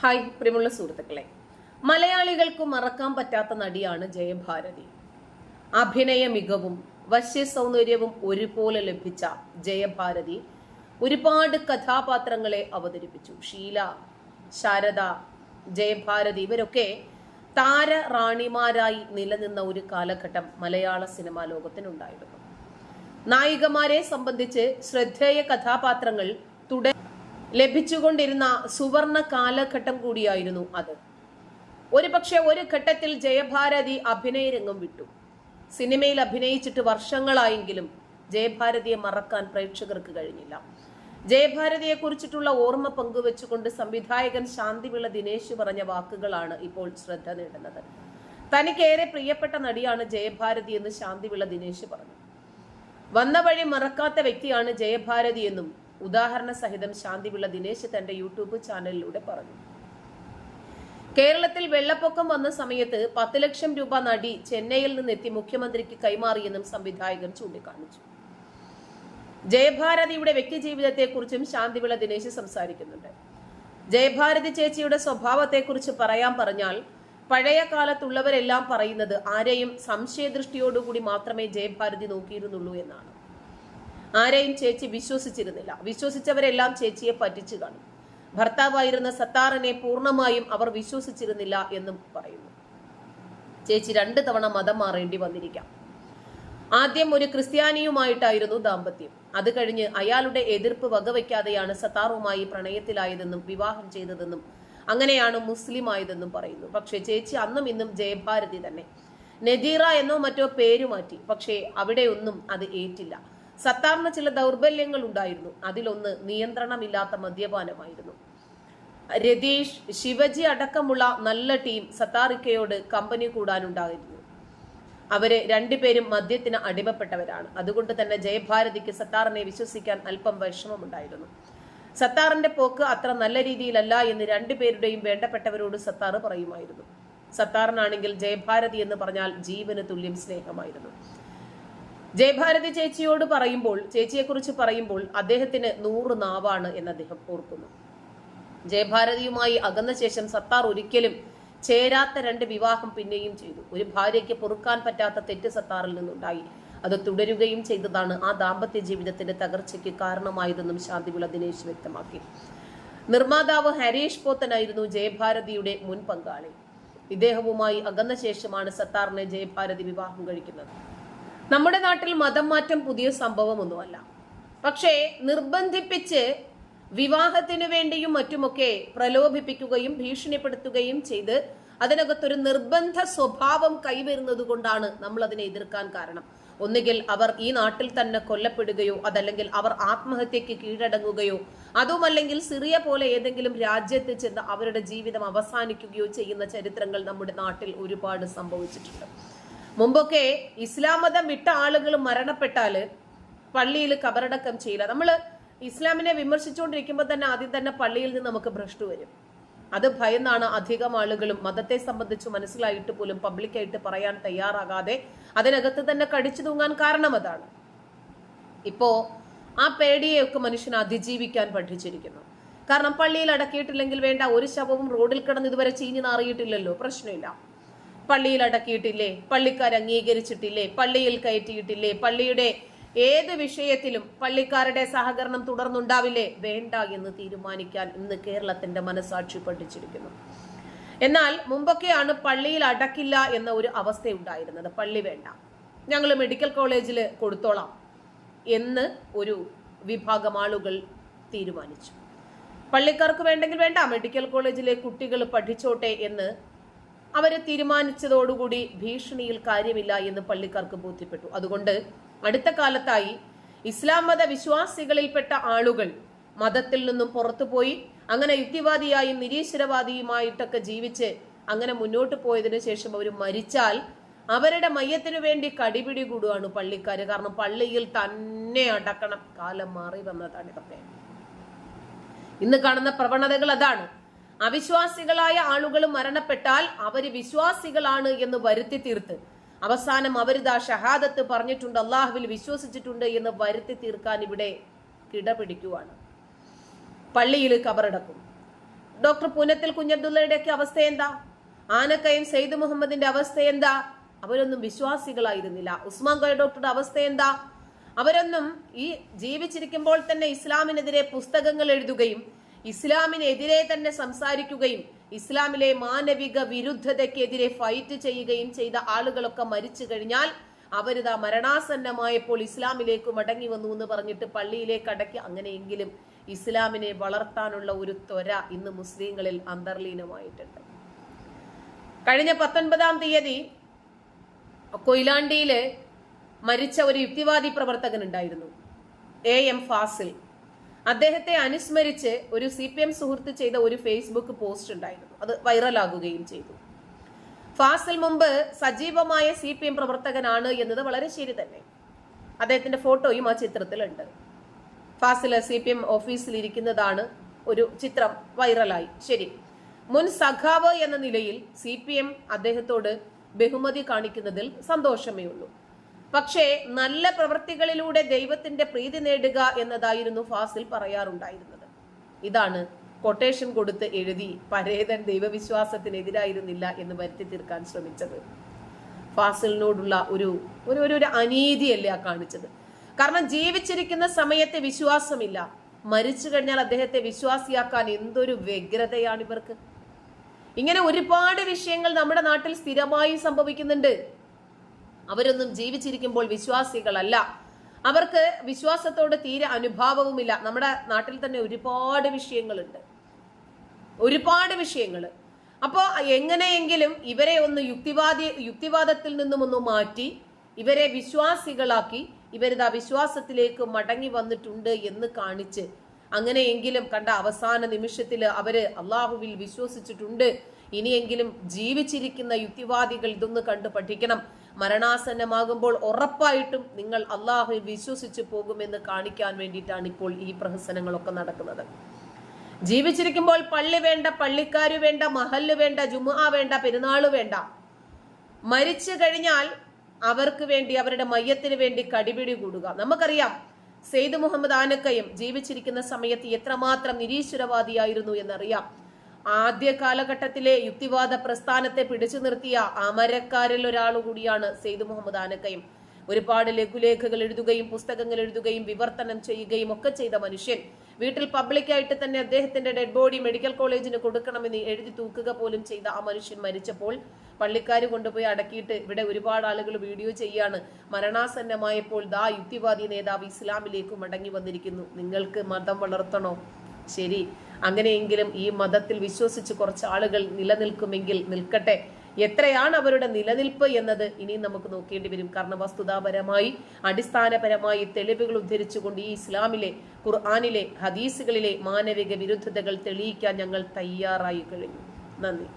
Hi പ്രിയമുള്ള സുഹൃത്തുക്കളെ. മലയാളികൾക്ക് മറക്കാൻ പറ്റാത്ത നടിയാണ് ജയഭാരതി. അഭിനയ മികവും വശ്യ സൗന്ദര്യവും ഒരുപോലെ ലഭിച്ച ജയഭാരതി ഒരുപാട് കഥാപാത്രങ്ങളെ അവതരിപ്പിച്ചു. ഷീല ശാരദ ജയഭാരതി ഇവരൊക്കെ താര റാണിമാരായി നിലനിന്ന ഒരു കാലഘട്ടം മലയാള സിനിമാ ലോകത്തിനുണ്ടായിരുന്നു. നായികമാരെ സംബന്ധിച്ച് ശ്രദ്ധേയ കഥാപാത്രങ്ങൾ ലഭിച്ചുകൊണ്ടിരുന്ന സുവർണ കാലഘട്ടം കൂടിയായിരുന്നു അത്. ഒരു പക്ഷെ ഒരു ഘട്ടത്തിൽ ജയഭാരതി അഭിനയരംഗം വിട്ടു. സിനിമയിൽ അഭിനയിച്ചിട്ട് വർഷങ്ങളായെങ്കിലും ജയഭാരതിയെ മറക്കാൻ പ്രേക്ഷകർക്ക് കഴിഞ്ഞില്ല. ജയഭാരതിയെ കുറിച്ചിട്ടുള്ള ഓർമ്മ പങ്കുവെച്ചുകൊണ്ട് സംവിധായകൻ ശാന്തിവിള ദിനേശ് പറഞ്ഞ വാക്കുകളാണ് ഇപ്പോൾ ശ്രദ്ധ നേടുന്നത്. തനിക്കേറെ പ്രിയപ്പെട്ട നടിയാണ് ജയഭാരതി എന്ന് ശാന്തിവിള ദിനേശ് പറഞ്ഞു. വന്ന വഴി മറക്കാത്ത വ്യക്തിയാണ് ജയഭാരതി എന്നും ഉദാഹരണ സഹിതം ശാന്തിപിള്ള ദിനേശ് തന്റെ യൂട്യൂബ് ചാനലിലൂടെ പറഞ്ഞു. കേരളത്തിൽ വെള്ളപ്പൊക്കം വന്ന സമയത്ത് പത്ത് ലക്ഷം രൂപ നടി ചെന്നൈയിൽ നിന്നെത്തി മുഖ്യമന്ത്രിക്ക് കൈമാറിയെന്നും സംവിധായകൻ ചൂണ്ടിക്കാണിച്ചു. ജയഭാരതിയുടെ വ്യക്തിജീവിതത്തെക്കുറിച്ചും ശാന്തിവിള ദിനേശ് സംസാരിക്കുന്നുണ്ട്. ജയഭാരതി ചേച്ചിയുടെ സ്വഭാവത്തെക്കുറിച്ച് പറയാൻ പറഞ്ഞാൽ പഴയ കാലത്തുള്ളവരെല്ലാം പറയുന്നത് ആരെയും സംശയദൃഷ്ടിയോടുകൂടി മാത്രമേ ജയഭാരതി നോക്കിയിരുന്നുള്ളൂ എന്നാണ്. ആരെയും ചേച്ചി വിശ്വസിച്ചിരുന്നില്ല. വിശ്വസിച്ചവരെല്ലാം ചേച്ചിയെ പറ്റിച്ചു കാണും. ഭർത്താവായിരുന്ന സത്താറിനെ പൂർണമായും അവർ വിശ്വസിച്ചിരുന്നില്ല എന്നും പറയുന്നു. ചേച്ചി രണ്ടു തവണ മതം മാറേണ്ടി വന്നിരിക്കാം. ആദ്യം ഒരു ക്രിസ്ത്യാനിയുമായിട്ടായിരുന്നു ദാമ്പത്യം. അത് കഴിഞ്ഞ് അയാളുടെ എതിർപ്പ് വകവയ്ക്കാതെയാണ് സത്താറുമായി പ്രണയത്തിലായതെന്നും വിവാഹം ചെയ്തതെന്നും അങ്ങനെയാണ് മുസ്ലിം ആയതെന്നും പറയുന്നു. പക്ഷേ ചേച്ചി അന്നും ഇന്നും ജയഭാരതി തന്നെ. നദീറ എന്നോ മറ്റോ പേര് മാറ്റി. പക്ഷേ അവിടെയൊന്നും അത് ഏറ്റില്ല. സത്താറിന് ചില ദൗർബല്യങ്ങൾ ഉണ്ടായിരുന്നു. അതിലൊന്ന് നിയന്ത്രണമില്ലാത്ത മദ്യപാനമായിരുന്നു. രതീഷ് ശിവജി അടക്കമുള്ള നല്ല ടീം സത്താറിക്കയോട് കമ്പനി കൂടാനുണ്ടായിരുന്നു. അവരെ രണ്ടുപേരും മദ്യത്തിന് അടിമപ്പെട്ടവരാണ്. അതുകൊണ്ട് തന്നെ ജയഭാരതിക്ക് സത്താറിനെ വിശ്വസിക്കാൻ അല്പം വിഷമമുണ്ടായിരുന്നു. സത്താറിന്റെ പോക്ക് അത്ര നല്ല രീതിയിലല്ല എന്ന് രണ്ടുപേരുടെയും വേണ്ടപ്പെട്ടവരോട് സത്താർ പറയുമായിരുന്നു. സത്താറിനാണെങ്കിൽ ജയഭാരതി എന്ന് പറഞ്ഞാൽ ജീവന് തുല്യം സ്നേഹമായിരുന്നു. ജയഭാരതി ചേച്ചിയോട് പറയുമ്പോൾ ചേച്ചിയെക്കുറിച്ച് പറയുമ്പോൾ അദ്ദേഹത്തിന് നൂറ് നാവാണ് എന്ന് അദ്ദേഹം ഓർക്കുന്നു. ജയഭാരതിയുമായി അകന്ന ശേഷം സത്താർ ഒരിക്കലും ചേരാത്ത രണ്ട് വിവാഹം പിന്നെയും ചെയ്തു. ഒരു ഭാര്യയ്ക്ക് പൊറുക്കാൻ പറ്റാത്ത തെറ്റ് സത്താറിൽ നിന്നുണ്ടായി. അത് തുടരുകയും ചെയ്തതാണ് ആ ദാമ്പത്യ ജീവിതത്തിന്റെ തകർച്ചയ്ക്ക് കാരണമായതെന്നും ശാന്തിവിള ദിനേശ് വ്യക്തമാക്കി. നിർമ്മാതാവ് ഹരീഷ് പോത്തനായിരുന്നു ജയഭാരതിയുടെ മുൻ പങ്കാളി. ഇദ്ദേഹവുമായി അകന്ന ശേഷമാണ് സത്താറിനെ ജയഭാരതി വിവാഹം കഴിക്കുന്നത്. നമ്മുടെ നാട്ടിൽ മതം മാറ്റം പുതിയ സംഭവമൊന്നുമല്ല. പക്ഷേ നിർബന്ധിപ്പിച്ച് വിവാഹത്തിനു വേണ്ടിയും മറ്റുമൊക്കെ പ്രലോഭിപ്പിക്കുകയും ഭീഷണിപ്പെടുത്തുകയും ചെയ്ത് അതിനകത്തൊരു നിർബന്ധ സ്വഭാവം കൈവരുന്നത് കൊണ്ടാണ് നമ്മൾ അതിനെ എതിർക്കാൻ കാരണം. ഒന്നുകിൽ അവർ ഈ നാട്ടിൽ തന്നെ കൊല്ലപ്പെടുകയോ അതല്ലെങ്കിൽ അവർ ആത്മഹത്യക്ക് കീഴടങ്ങുകയോ അതുമല്ലെങ്കിൽ സിറിയ പോലെ ഏതെങ്കിലും രാജ്യത്ത് ചെന്ന് അവരുടെ ജീവിതം അവസാനിക്കുകയോ ചെയ്യുന്ന ചരിത്രങ്ങൾ നമ്മുടെ നാട്ടിൽ ഒരുപാട് സംഭവിച്ചിട്ടുണ്ട്. മുമ്പൊക്കെ ഇസ്ലാം മതം വിട്ട ആളുകൾ മരണപ്പെട്ടാൽ പള്ളിയിൽ കബറടക്കം ചെയ്യില്ല. നമ്മൾ ഇസ്ലാമിനെ വിമർശിച്ചുകൊണ്ടിരിക്കുമ്പോൾ തന്നെ ആദ്യം തന്നെ പള്ളിയിൽ നിന്ന് നമുക്ക് ഭ്രഷ്ട് വരും. അത് ഭയന്നാണ് അധികം ആളുകളും മതത്തെ സംബന്ധിച്ച് മനസ്സിലായിട്ട് പോലും പബ്ലിക്കായിട്ട് പറയാൻ തയ്യാറാകാതെ അതിനകത്ത് തന്നെ കടിച്ചു തൂങ്ങാൻ കാരണം അതാണ്. ഇപ്പോ ആ പേടിയെയൊക്കെ മനുഷ്യൻ അതിജീവിക്കാൻ പഠിച്ചിരിക്കുന്നു. കാരണം പള്ളിയിൽ അടക്കിയിട്ടില്ലെങ്കിൽ വേണ്ട ഒരു ശവവും റോഡിൽ കിടന്ന് ഇതുവരെ ചീഞ്ഞു നാറിയിട്ടില്ലല്ലോ പ്രശ്നമില്ല. പള്ളിയിൽ അടക്കിയിട്ടില്ലേ? പള്ളിക്കാർ അംഗീകരിച്ചിട്ടില്ലേ? പള്ളിയിൽ കയറ്റിയിട്ടില്ലേ? പള്ളിയുടെ ഏത് വിഷയത്തിലും പള്ളിക്കാരുടെ സഹകരണം തുടർന്നുണ്ടാവില്ലേ? വേണ്ട എന്ന് തീരുമാനിക്കാൻ ഇന്ന് കേരളത്തിന്റെ മനസാക്ഷി പഠിച്ചിരിക്കുന്നു. എന്നാൽ മുമ്പൊക്കെയാണ് പള്ളിയിൽ അടക്കില്ല എന്ന ഒരു അവസ്ഥ ഉണ്ടായിരുന്നത് പള്ളി വേണ്ട. ഞങ്ങൾ മെഡിക്കൽ കോളേജിൽ കൊടുത്തോളാം എന്ന് ഒരു വിഭാഗം ആളുകൾ തീരുമാനിച്ചു. പള്ളിക്കാർക്ക് വേണ്ടെങ്കിൽ വേണ്ട. മെഡിക്കൽ കോളേജിലെ കുട്ടികൾ പഠിച്ചോട്ടെ എന്ന് അവർ തീരുമാനിച്ചതോടുകൂടി ഭീഷണിയിൽ കാര്യമില്ല എന്ന് പള്ളിക്കാർക്ക് ബോധ്യപ്പെട്ടു. അതുകൊണ്ട് അടുത്ത കാലത്തായി ഇസ്ലാം മത വിശ്വാസികളിൽപ്പെട്ട ആളുകൾ മതത്തിൽ നിന്നും പുറത്തുപോയി അങ്ങനെ യുക്തിവാദിയായും നിരീശ്വരവാദിയുമായിട്ടൊക്കെ ജീവിച്ച് അങ്ങനെ മുന്നോട്ട് പോയതിനു ശേഷം അവർ മരിച്ചാൽ അവരുടെ മയ്യത്തിനു വേണ്ടി കടിപിടി കൂടുകയാണ് പള്ളിക്കാര്. കാരണം പള്ളിയിൽ തന്നെ അടക്കണം. കാലം മാറി വന്നതാണ് ഇതൊക്കെ. ഇന്ന് കാണുന്ന പ്രവണതകൾ അതാണ്. അവിശ്വാസികളായ ആളുകൾ മരണപ്പെട്ടാൽ അവർ വിശ്വാസികളാണ് എന്ന് വരുത്തി തീർത്ത്. അവസാനം അവരിതാ ഷഹാദത്ത് പറഞ്ഞിട്ടുണ്ട് അള്ളാഹുവിൽ വിശ്വസിച്ചിട്ടുണ്ട് എന്ന് വരുത്തി തീർക്കാൻ ഇവിടെ കിടപിടിക്കുവാണ്. പള്ളിയിൽ കബറടക്കും. ഡോക്ടർ പൂനത്തിൽ കുഞ്ഞബ്ദുള്ളയുടെ ഒക്കെ അവസ്ഥ എന്താ? ആനക്കയും സെയ്ദ് മുഹമ്മദിന്റെ അവസ്ഥ എന്താ? അവരൊന്നും വിശ്വാസികളായിരുന്നില്ല. ഉസ്മാൻ കോയ ഡോക്ടറുടെ അവസ്ഥ എന്താ? അവരൊന്നും ഈ ജീവിച്ചിരിക്കുമ്പോൾ തന്നെ ഇസ്ലാമിനെതിരെ പുസ്തകങ്ങൾ എഴുതുകയും ഇസ്ലാമിനെതിരെ തന്നെ സംസാരിക്കുകയും ഇസ്ലാമിലെ മാനവിക വിരുദ്ധതയ്ക്കെതിരെ ഫൈറ്റ് ചെയ്യുകയും ചെയ്ത ആളുകളൊക്കെ മരിച്ചു കഴിഞ്ഞാൽ അവരിതാ മരണാസന്നമായപ്പോൾ ഇസ്ലാമിലേക്ക് മടങ്ങി വന്നു എന്ന് പറഞ്ഞിട്ട് പള്ളിയിലേക്ക് അടക്കി. അങ്ങനെയെങ്കിലും ഇസ്ലാമിനെ വളർത്താനുള്ള ഒരു ത്വര ഇന്ന് മുസ്ലിങ്ങളിൽ അന്തർലീനമായിട്ടുണ്ട്. കഴിഞ്ഞ പത്തൊൻപതാം തീയതി കൊയിലാണ്ടിയിൽ മരിച്ച ഒരു യുക്തിവാദി പ്രവർത്തകൻ ഉണ്ടായിരുന്നു എ എം ഫാസിൽ. അദ്ദേഹത്തെ അനുസ്മരിച്ച് ഒരു സി പി എം സുഹൃത്ത് ചെയ്ത ഒരു ഫേസ്ബുക്ക് പോസ്റ്റ് ഉണ്ടായിരുന്നു. അത് വൈറലാകുകയും ചെയ്തു. ഫാസിൽ മുമ്പ് സജീവമായ സി പി എം പ്രവർത്തകനാണ് എന്നത് വളരെ ശരി തന്നെ. അദ്ദേഹത്തിന്റെ ഫോട്ടോയും ആ ചിത്രത്തിലുണ്ട്. Fazil C P M office ഇരിക്കുന്നതാണ് ഒരു ചിത്രം വൈറലായി. ശരി. മുൻ സഖാവ് എന്ന നിലയിൽ സി പി എം അദ്ദേഹത്തോട് ബഹുമതി കാണിക്കുന്നതിൽ സന്തോഷമേ ഉള്ളൂ പക്ഷേ നല്ല പ്രവൃത്തികളിലൂടെ ദൈവത്തിന്റെ പ്രീതി നേടുക എന്നതായിരുന്നു ഫാസിൽ പറയാറുണ്ടായിരുന്നത്. ഇതാണ് കൊട്ടേഷൻ കൊടുത്ത് എഴുതി പരേതൻ ദൈവവിശ്വാസത്തിനെതിരായിരുന്നില്ല എന്ന് വരുത്തി തീർക്കാൻ ശ്രമിച്ചത്. ഫാസിലിനോടുള്ള ഒരു ഒരു ഒരു അനീതിയല്ലേ കാണിച്ചത്. കാരണം ജീവിച്ചിരിക്കുന്ന സമയത്തെ വിശ്വാസമില്ല. മരിച്ചു കഴിഞ്ഞാൽ അദ്ദേഹത്തെ വിശ്വാസിയാക്കാൻ എന്തൊരു വ്യഗ്രതയാണ് ഇവർക്ക്. ഇങ്ങനെ ഒരുപാട് വിഷയങ്ങൾ നമ്മുടെ നാട്ടിൽ സ്ഥിരമായി സംഭവിക്കുന്നുണ്ട്. അവരൊന്നും ജീവിച്ചിരിക്കുമ്പോൾ വിശ്വാസികളല്ല. അവർക്ക് വിശ്വാസത്തോട് തീരെ അനുഭാവവുമില്ല. നമ്മുടെ നാട്ടിൽ തന്നെ ഒരുപാട് വിഷയങ്ങളുണ്ട്. ഒരുപാട് വിഷയങ്ങൾ അപ്പോൾ എങ്ങനെയെങ്കിലും ഇവരെ ഒന്ന് യുക്തിവാദി യുക്തിവാദത്തിൽ നിന്നും ഒന്ന് മാറ്റി ഇവരെ വിശ്വാസികളാക്കി ഇവരിതാ വിശ്വാസത്തിലേക്ക് മടങ്ങി വന്നിട്ടുണ്ട് എന്ന് കാണിച്ച് അങ്ങനെയെങ്കിലും കണ്ട അവസാന നിമിഷത്തിൽ അവർ അള്ളാഹുവിൽ വിശ്വസിച്ചിട്ടുണ്ട്. ഇനിയെങ്കിലും ജീവിച്ചിരിക്കുന്ന യുക്തിവാദികൾ ഇതൊന്ന് കണ്ടു പഠിക്കണം മരണാസന്നമാകുമ്പോൾ ഉറപ്പായിട്ടും നിങ്ങൾ അള്ളാഹുവിൽ വിശ്വസിച്ചു പോകുമെന്ന് കാണിക്കാൻ വേണ്ടിയിട്ടാണ് ഇപ്പോൾ ഈ പ്രഹസനങ്ങളൊക്കെ നടക്കുന്നത്. ജീവിച്ചിരിക്കുമ്പോൾ പള്ളി വേണ്ട പള്ളിക്കാര് വേണ്ട മഹല്ല് വേണ്ട ജുമുഅ വേണ്ട പെരുന്നാൾ വേണ്ട. മരിച്ചു കഴിഞ്ഞാൽ അവർക്ക് വേണ്ടി അവരുടെ മയ്യത്തിന് വേണ്ടി കടിപിടി കൂടുക. നമുക്കറിയാം സെയ്ദ് മുഹമ്മദ് ആനക്കയും ജീവിച്ചിരിക്കുന്ന സമയത്ത് എത്രമാത്രം നിരീശ്വരവാദിയായിരുന്നു എന്നറിയാം. ആദ്യ കാലഘട്ടത്തിലെ യുക്തിവാദ പ്രസ്ഥാനത്തെ പിടിച്ചു നിർത്തിയ അമരക്കാരിൽ ഒരാൾ കൂടിയാണ് സെയ്ദ് മുഹമ്മദ് ആനക്കയും. ഒരുപാട് ലഘുലേഖകൾ എഴുതുകയും പുസ്തകങ്ങൾ എഴുതുകയും വിവർത്തനം ചെയ്യുകയും ഒക്കെ ചെയ്ത മനുഷ്യൻ. വീട്ടിൽ പബ്ലിക്കായിട്ട് തന്നെ അദ്ദേഹത്തിന്റെ ഡെഡ് ബോഡി മെഡിക്കൽ കോളേജിന് കൊടുക്കണമെന്ന് എഴുതി തൂക്കുക പോലും ചെയ്ത ആ മനുഷ്യൻ മരിച്ചപ്പോൾ പള്ളിക്കാർ കൊണ്ടുപോയി അടക്കിയിട്ട് ഇവിടെ ഒരുപാട് ആളുകൾ വീഡിയോ ചെയ്യാണ്. മരണാസന്നമായപ്പോൾ ദാ യുക്തിവാദി നേതാവ് ഇസ്ലാമിലേക്ക് മടങ്ങി വന്നിരിക്കുന്നു. നിങ്ങൾക്ക് മതം വളർത്തണോ? ശരി. അങ്ങനെയെങ്കിലും ഈ മതത്തിൽ വിശ്വസിച്ച് കുറച്ച് ആളുകൾ നിലനിൽക്കുമെങ്കിൽ നിൽക്കട്ടെ. എത്രയാണ് അവരുടെ നിലനിൽപ്പ് എന്നത് ഇനിയും നമുക്ക് നോക്കേണ്ടി വരും. കാരണം വസ്തുതാപരമായി അടിസ്ഥാനപരമായി തെളിവുകൾ ഉദ്ധരിച്ചുകൊണ്ട് ഈ ഇസ്ലാമിലെ ഖുർആാനിലെ ഹദീസുകളിലെ മാനവിക വിരുദ്ധതകൾ തെളിയിക്കാൻ ഞങ്ങൾ തയ്യാറായി കഴിഞ്ഞു. നന്ദി.